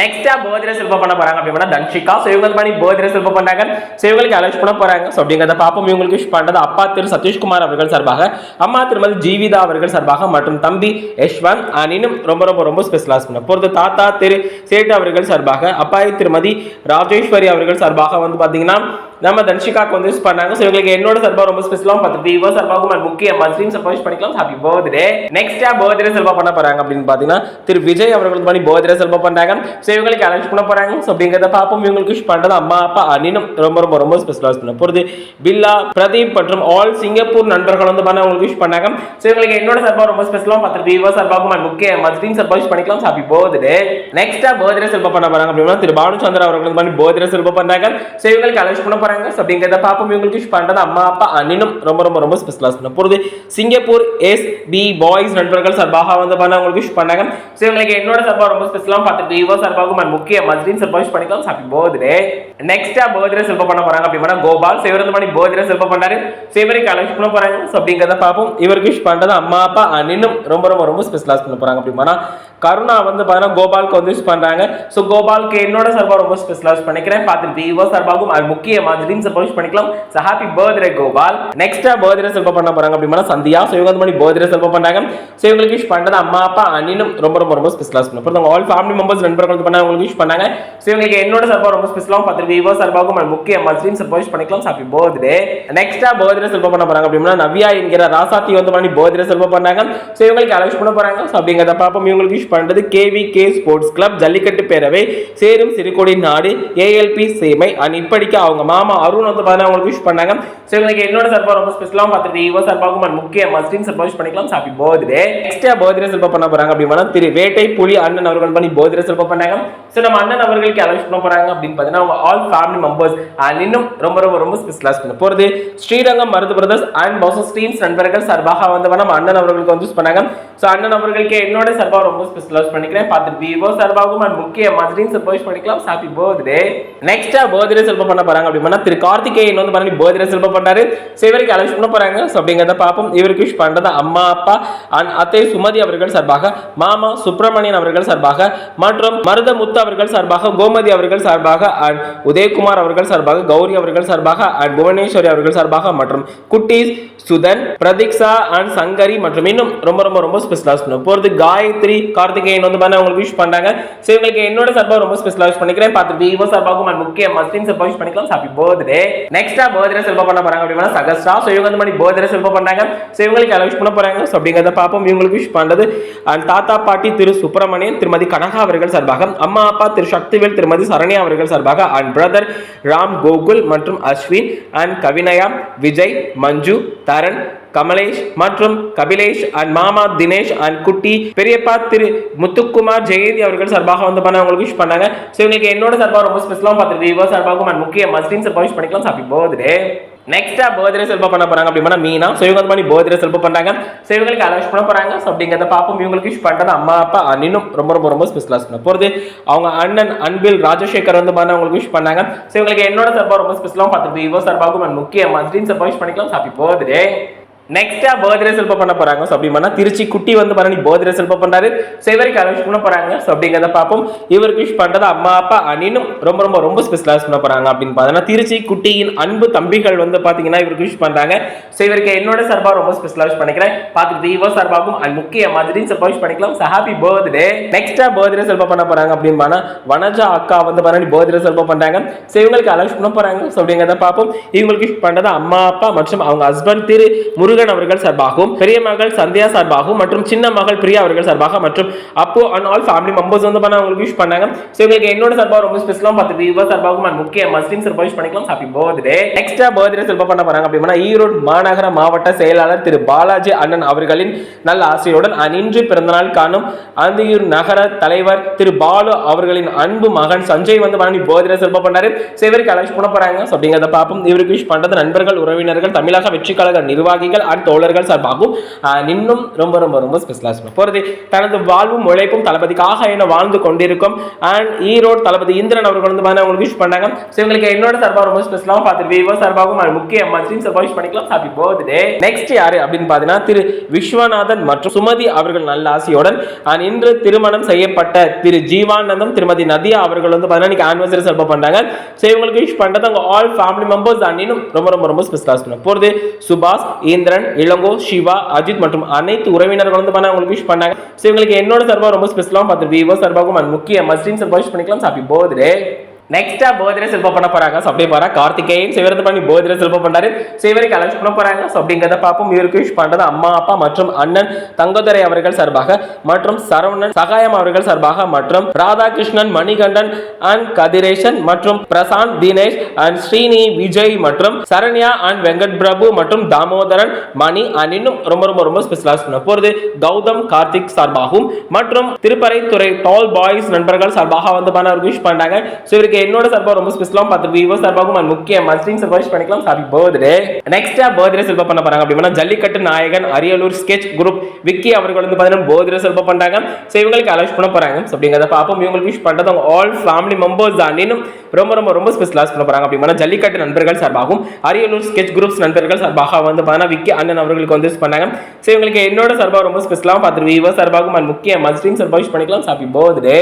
நெக்ஸ்டா birthday செல்ஃபா பண்ண போறாங்க அப்படின்னா தன்ஷிகா. ஸோ இவங்க பண்ணி பர்த்டே செல்ஃபா பண்றாங்க. ஸோ இவங்களுக்கு அலௌஸ் பண்ண போறாங்க. ஸோ அப்படிங்கிறத பாப்போம் இவங்களுக்கு விஷ் பண்றது அப்பா திரு சதீஷ்குமார் அவர்கள் சார்பாக அம்மா திருமதி ஜீவிதா அவர்கள் சார்பாக மற்றும் தம்பி யஷ்வந்த் and இன்னும் ரொம்ப ரொம்ப ரொம்ப ஸ்பெஷலாஸ் பண்ண. போகிறது தாத்தா திரு சேட்டு அவர்கள் சார்பாக அப்பாய் திருமதி ராஜேஸ்வரி அவர்கள் சார்பாக வந்து பாத்தீங்கன்னா நம்ம தன்ஷிகாக்கு வந்து யூஸ் பண்ணாங்க. ஸோ இவங்களுக்கு என்னோட சார்பாக ரொம்ப ஸ்பெஷலாக பார்த்து விவோ சார்பாகவும் and முக்கிய மஸ்லீம் சப்போஸ் பண்ணிக்கலாம். ஹாப்பி பர்த்டே நெக்ஸ்டா பர்த்டே செல்வா பண்ண போறாங்க அப்படின்னு பார்த்தீங்கன்னா திரு விஜய் அவர்கள் பண்ணி பர்த்டே செல்வா பண்ணாங்க ஸோ இவங்களுக்கு அலௌன்ஸ் பண்ண போறாங்க. ஸோ அப்படிங்கிறத பார்ப்போம். இவங்களுக்கு விஷ் பண்றது அம்மா அப்பா அனினும் ரொம்ப ரொம்ப ரொம்ப ஸ்பெஷலாக பண்ண போகிறது பில்லா பிரதீப் மற்றும் ஆல் சிங்கப்பூர் நண்பர்கள் வந்து பண்ண உங்களுக்கு விஷ் பண்ணாங்க. ஸோ இவங்களுக்கு என்னோட சார்பாக ரொம்ப ஸ்பெஷலாக பத்து விவோ சார்பாகவும் முக்கிய முக்கிய சார்பாக விஷ் பண்ணிக்கலாம். ஸோ அப்படி போகுது நெக்ஸ்டா பர்த்டே செல்வா பண்ண போகிறாங்க அப்படின்னா திரு பானுச்சந்திர அவர்கள் வந்து பண்ணி பர்த்டே செல்வா பண்ணாங்க. ஸோ இவங்களுக்கு அலௌன்ஸ் பண்ண போறாங்க. ஸோ அப்படிங்கிறத பார்ப்போம். இவங்களுக்கு விஷ் பண்றது அம்மா அப்பா அனினும் ரொம்ப ரொம்ப ரொம்ப ஸ்பெஷலாக பண்ண போகிறது சிங்கப்பூர் எஸ் பி பாய்ஸ் நண்பர்கள் சார்பாக வந்து பண்ண உங்களுக்கு விஷ் பண்ணாங்க. ஸோ இவங்களுக்கு என்னோட சார்பாக ரொம்ப ஸ்பெஷலாக பார்த்துட்டு விவோ சார்பாக and முக்கிய மஸ்லிம் சார்பாக விஷ் பண்ணிக்கலாம். ஹாப்பி பர்த்டே நெக்ஸ்டா பர்த்டே செல்ப பண்ண போறாங்க. அப்படின்னா கோபால் ஸோ மணி வந்து பண்ணி பர்த்டே செல்ப பண்ணாரு சிவரி இவருக்கு பண்ண போறாங்க. ஸோ அப்படிங்கிறத பார்ப்போம். இவருக்கு விஷ் பண்றது அம்மா அப்பா அண்ணனும் ரொம்ப ரொம்ப ரொம்ப ஸ்பெஷலாக பண்ண போறாங்க. அப்படின்னா கருணா வந்து பார்த்தீங்கன்னா கோபாலுக்கு வந்து யூஸ் பண்றாங்க. ஸோ கோபாலுக்கு என்னோட சார்பாக ரொம்ப ஸ்பெஷலாக பண்ணிக்கிறேன். பார்த்துட்டு விவோ சார்பாகவும் அது முக்கிய மஸ்லிம் சார்பாக யூஸ் பண்ணிக்கலாம். So happy birthday Gopal. நெக்ஸ்டா birthday செல்ப பண்ண போறாங்க அப்படின்னா சந்தியா. ஸோ இவங்க வந்து பண்ணி பர்த்டே செல்ப பண்றாங்க. ஸோ இவங்களுக்கு யூஸ் பண்ணுறது அம்மா அப்பா அண்ணனும் ரொம்ப ரொம்ப ரொம்ப ஸ்பெஷலாக யூஸ் பண்ணுவோம் ஆல் ஃபேமிலி மெம்பர்ஸ் நண்பர்கள் வந்து பண்ணாங்க உங்களுக்கு யூஸ் பண்ணாங்க ஸோ இவங்களுக்கு என்னோட சார்பாக ரொம்ப ஸ்பெஷலாக பார்த்துட்டு விவோ சார்பாகவும் அது முக்கிய மஸ்லிம் சார்பாக யூஸ் பண்ணிக்கலாம். ஹாப்பி பர்த்டே நெக்ஸ்டா பர்த்டே செல்ப பண்ண போறாங்க அப்படின்னா நவ்யா என்கிற ராசாத்தி வந்து பண்ணி பர்த்டே செல்ப பண்ணாங்க ஸோ இவங்களுக்கு அலௌஸ் பண்ண போறாங்க. ஸோ அப்படிங்கிறத பார்ப்போம் இவங்களுக்கு விஷ் பண்றது K V K sports club Jallikattu பேரவை. சேரும் சிறுகொடி நாடு ஏஎல்பி சேமை அண்ட் இப்படிக்கு அவங்க மாமா அருண் வந்து பார்த்தீங்கன்னா அவங்களுக்கு விஷ் பண்ணாங்க. ஸோ இவங்களுக்கு என்னோட சார்பாக ரொம்ப ஸ்பெஷலாக பார்த்துட்டு விவோ சார்பாகவும் and முக்கிய மஸ்டின் சார்பாக விஷ் பண்ணிக்கலாம். ஹாப்பி பர்த்டே நெக்ஸ்டா பர்த்டே செல்ப பண்ண போகிறாங்க அப்படின்னா திரு வேட்டை புலி அண்ணன் அவர்கள் பண்ணி பர்த்டே செல்ப பண்ணாங்க. ஸோ நம்ம அண்ணன் அவர்களுக்கு அலோஸ் பண்ண போறாங்க அப்படின்னு பார்த்தீங்கன்னா அவங்க ஆல் ஃபேமிலி மெம்பர்ஸ் அண்ட் இன்னும் ரொம்ப ரொம்ப ரொம்ப ஸ்பெஷலாக பண்ண போகிறது ஸ்ரீரங்கம் மருது பிரதர்ஸ் அண்ட் பௌச ஸ்ட்ரீம்ஸ் நண்பர்கள் சார்பாக வந்து நம்ம அண்ணன் அவர்களுக்கு வந்து யூஸ் பண்ணாங்க. ஸோ அண்ணன் அவர்களுக்கு என்னோட சார்பாக ரொம்ப ஸ்பெஷலாக பண்ணிக்கிறேன். பார்த்துட்டு விவோ சார்பாகவும் அண்ட் முக்கிய மஸ்லிம் சார்பாக பண்ணிக்கலாம். ஹாப்பி பர்த்டே நெக்ஸ்டா பர்த்டே செல்ப பண்ண போறாங்க அப்படின்னா திரு கார்த்திகேயன் வந்து பண்ணி பர்த்டே செல்ப பண்றாரு. ஸோ இவருக்கு அலட்சி பண்ண போறாங்க. ஸோ அப்படிங்கிறத பார்ப்போம். இவருக்கு விஷ் பண்றது அம்மா அப்பா அண்ட் அத்தை சுமதி அவர்கள் சார்பாக மாமா சுப்பிரமணியன் அவர்கள் சார்பாக மற்றும் மருத முத்து அவர்கள் சார்பாக கோமதி அவர்கள் சார்பாக அண்ட் உதயகுமார் அவர்கள் சார்பாக கௌரி அவர்கள் சார்பாக அண்ட் புவனேஸ்வரி அவர்கள் சார்பாக மற்றும் குட்டீஸ் சுதன் பிரதீக்ஷா அண்ட் சங்கரி மற்றும் இன்னும் ரொம்ப ரொம்ப ரொம்ப ஸ்பெஷலாக போகிறது காயத்ரி கார் கார்த்திகேயன் வந்து பண்ண உங்களுக்கு விஷ் பண்ணுறாங்க ஸோ இவங்களுக்கு என்னோட சார்பாக ரொம்ப ஸ்பெஷலாக விஷ் பண்ணிக்கிறேன். பார்த்துட்டு விவோ சார்பாகவும் நான் முக்கிய மஸ்டின் சார்பாக விஷ் பண்ணிக்கலாம். ஹாப்பி பர்த்டே நெக்ஸ்டா பர்த்டே செல்ப பண்ண போறாங்க அப்படின்னா சகஸ்டா ஸோ இவங்க வந்து பண்ணி பர்த்டே செல்ப பண்ணுறாங்க ஸோ இவங்களுக்கு அலௌஸ் பண்ண போறாங்க? ஸோ அப்படிங்கிறத பார்ப்போம். இவங்களுக்கு விஷ் பண்ணுறது அண்ட் தாத்தா பாட்டி திரு சுப்பிரமணியன் திருமதி கனகா அவர்கள் சார்பாக அம்மா அப்பா திரு சக்திவேல் திருமதி சரண்யா அவர்கள் சார்பாக அண்ட் பிரதர் ராம் கோகுல் மற்றும் அஸ்வின் அண்ட் கவினயா விஜய் மஞ்சு தரன் கமலேஷ் மற்றும் கபிலேஷ் அண்ட் மாமா தினேஷ் அண்ட் குட்டி பெரியப்பா திரு முத்துக்குமார் ஜெயந்தி அவர்கள் சார்பாக வந்து பண்ண அவங்களுக்கு விஷ் பண்ணாங்க. ஸோ இவங்களுக்கு என்னோட சார்பாக ரொம்ப ஸ்பெஷலாக பார்த்துட்டு விவோ சார்பாகவும் அண்ட் முக்கிய மஸ்லிம் சார்பாக விஷ் பண்ணிக்கலாம். ஹாப்பி பர்த்டே நெக்ஸ்டா பர்த்டே செல்ப பண்ண போறாங்க அப்படின்னா மீனா. ஸோ இவங்க வந்து பண்ணி பர்த்டே செல்ப பண்றாங்க. ஸோ இவங்களுக்கு அலோஸ் பண்ண போறாங்க? ஸோ அப்படிங்கிறத பாப்போம் இவங்களுக்கு விஷ் பண்றது அம்மா அப்பா அண்ணனும் இன்னும் ரொம்ப ரொம்ப ரொம்ப ஸ்பெஷலாக பண்ண போகிறது அவங்க அண்ணன் அன்பில் ராஜசேகர் வந்து பண்ண அவங்களுக்கு விஷ் பண்ணாங்க. ஸோ இவங்களுக்கு என்னோட சார்பாக ரொம்ப ஸ்பெஷலாக பார்த்துட்டு விவோ சார்பாகும் and முக்கிய மஸ்லிம் சார்பாக விஷ் பண்ணிக்கலாம். ஹாப்பி பர்த்டே நெக்ஸ்டா பர்த்டே செல்ப பண்ண போறாங்க. ஸோ அப்படின்னா திருச்சி குட்டி வந்து பண்ணி பர்த்டே செல்ப பண்றாரு. ஸோ இவருக்கு அரேஞ்ச் பண்ண போறாங்க. ஸோ அப்படிங்கிறத பார்ப்போம். இவருக்கு விஷ் பண்றது அம்மா அப்பா அணினும் ரொம்ப ரொம்ப ரொம்ப ஸ்பெஷலாக பண்ண போறாங்க அப்படின்னு பார்த்தா திருச்சி குட்டியின் அன்பு தம்பிகள் வந்து பாத்தீங்கன்னா இவருக்கு விஷ் பண்றாங்க. ஸோ இவருக்கு என்னோட சார்பாக ரொம்ப ஸ்பெஷலாக விஷ் பண்ணிக்கிறேன். பார்த்துட்டு இவோ சார்பாகவும் அண்ட் முக்கிய மாதிரி சார்பாக விஷ் பண்ணிக்கலாம். ஸோ ஹாப்பி பர்த்டே நெக்ஸ்டா பர்த்டே செல்ப பண்ண போறாங்க அப்படின்னு வனஜா அக்கா வந்து பண்ணி பர்த்டே செல்ப பண்றாங்க. ஸோ இவங்களுக்கு அரேஞ்ச் பண்ண போறாங்க. ஸோ அப்படிங்கிறத பார்ப்போம். இவங்களுக்கு விஷ் பண்றது அம்மா அப்பா மற்றும் அவங்க ஹஸ்பண்ட் திரு முருக முருகன் அவர்கள் சார்பாகவும் பெரிய மகள் சந்தியா சார்பாகவும் மற்றும் சின்ன மகள் பிரியா அவர்கள் சார்பாக மற்றும் அப்போ அண்ட் ஆல் ஃபேமிலி மெம்பர்ஸ் வந்து பண்ண அவங்களுக்கு விஷ் பண்ணாங்க. ஸோ உங்களுக்கு என்னோட சார்பாக ரொம்ப ஸ்பெஷலாக பார்த்து வியூவர் சார்பாகவும் and முக்கிய மஸ்லிம் சார்பாக விஷ் பண்ணிக்கலாம். ஹாப்பி பர்த்டே நெக்ஸ்டா பர்த்டே சார்பாக பண்ண போறாங்க அப்படின்னா ஈரோடு மாநகர மாவட்ட செயலாளர் திரு பாலாஜி அண்ணன் அவர்களின் நல்ல ஆசையுடன் and இன்று பிறந்தநாள் காணும் அந்தியூர் நகர தலைவர் திரு பாலு அவர்களின் அன்பு மகன் சஞ்சய் வந்து பண்ணி பர்த்டே சிறப்பாக பண்ணாரு. இவருக்கு அழைச்சி பண்ண போறாங்க. அப்படிங்கிறத பார்ப்போம். இவருக்கு விஷ் பண்றது நண்பர்கள் உறவினர்கள் தமிழக வெற்றி கழக நிர்வாகிகள் அண்ட் தோழர்கள் சார்பாகவும் இன்னும் ரொம்ப ரொம்ப ரொம்ப ஸ்பெஷலாக சொல்ல போறது. தனது வாழ்வும் உழைப்பும் தளபதிக்காக என்ன வாழ்ந்து கொண்டிருக்கும் அண்ட் ஈரோடு தளபதி இந்திரன் அவர்கள் வந்து பாருங்க உங்களுக்கு விஷ் பண்ணாங்க. ஸோ இவங்களுக்கு என்னோட சார்பாக ரொம்ப ஸ்பெஷலாகவும் பார்த்து விவோ சார்பாகவும் முக்கிய மஸ்லிம் சார்பாக விஷ் பண்ணிக்கலாம். ஹாப்பி பர்த்டே நெக்ஸ்ட் யார் அப்படின்னு பார்த்தீங்கன்னா திரு விஸ்வநாதன் மற்றும் சுமதி அவர்கள் நல்ல ஆசையுடன் அண்ட் இன்று திருமணம் செய்யப்பட்ட திரு ஜீவானந்தம் திருமதி நதியா அவர்கள் வந்து பார்த்தீங்கன்னா இன்னைக்கு ஆனிவர்சரி சார்பாக பண்ணுறாங்க ஸோ இவங்களுக்கு விஷ் பண்ணுறது அவங்க ஆல் ஃபேமிலி மெம்பர்ஸ் அண்ட் இன்னும் ரொம்ப ரொம்ப ரொம்ப ஸ்பெஷலாக போகிறது சுபாஷ் இந்திரன் இளங்கோ சிவா அஜித் மற்றும் அனைத்து உறவினர்கள் வந்து பண்ண அவங்களுக்கு விஷ் பண்ணாங்க. ஸோ இவங்களுக்கு என்னோட சர்வா ரொம்ப ஸ்பெஷலாக பார்த்து விவோ சார்பாகவும் and முக்கிய மஸ்லிம் சர்வா விஷ் பண்ணிக்கலாம். ஹாப்பி பர்த்டே நெக்ஸ்டா பர்த்டே செல்ப பண்ண போறாங்க. ஸோ அப்படியே போறா கார்த்திகேயன் சிவரத்து பண்ணி பர்த்டே செல்ப பண்றாரு. ஸோ இவருக்கு அலஞ்ச் பண்ண போறாங்க. ஸோ அப்படிங்கிறத பார்ப்போம். இவருக்கு விஷ் பண்றது அம்மா அப்பா மற்றும் அண்ணன் தங்கதுரை அவர்கள் சார்பாக மற்றும் சரவணன் சகாயம் அவர்கள் சார்பாக மற்றும் ராதாகிருஷ்ணன் மணிகண்டன் அண்ட் கதிரேஷன் மற்றும் பிரசாந்த் தினேஷ் அண்ட் ஸ்ரீனி விஜய் மற்றும் சரண்யா அண்ட் வெங்கட் பிரபு மற்றும் தாமோதரன் மணி அண்ட் இன்னும் ரொம்ப ரொம்ப ரொம்ப ஸ்பெஷலாக பண்ண போறது கௌதம் கார்த்திக் சார்பாகவும் மற்றும் திருப்பரைத்துறை டால் பாய்ஸ் நண்பர்கள் சார்பாக வந்து பண்ண விஷ் பண்ணாங்க சிவருக்கு என்னோட சார்பாக ரொம்ப ஸ்பெஷலாக பார்த்து விவோ சார்பாகவும் நான் முக்கிய மஸ்லிம் விஷ் பண்ணிக்கலாம். ஹாப்பி பர்த்டே நெக்ஸ்டா பர்த்டே செல்ப பண்ண போறாங்க அப்படின்னா ஜல்லிக்கட்டு நாயகன் அரியலூர் ஸ்கெச் குரூப் விக்கி அவர்கள் வந்து பார்த்தீங்கன்னா பர்த்டே செல்ப பண்ணுறாங்க ஸோ இவங்களுக்கு அலோஸ் பண்ண போறாங்க. ஸோ அப்படிங்கிறத பார்ப்போம். இவங்களுக்கு விஷ் பண்ணுறது அவங்க ஆல் ஃபேமிலி மெம்பர்ஸ் தான். இன்னும் ரொம்ப ரொம்ப ரொம்ப ஸ்பெஷலாக பண்ண போறாங்க அப்படின்னா ஜல்லிக்கட்டு நண்பர்கள் சார்பாகவும் அரியலூர் ஸ்கெச் குரூப்ஸ் நண்பர்கள் சார்பாக வந்து பார்த்தீங்கன்னா விக்கி அண்ணன் அவர்களுக்கு வந்து பண்ணாங்க. ஸோ இவங்களுக்கு என்னோட சார்பாக ரொம்ப ஸ்பெஷலாக பார்த்துருவோம் விவோ சார்பாகவும் நான் முக்கிய மஸ்லிம் விஷ் பண்ணிக்கலாம். Happy birthday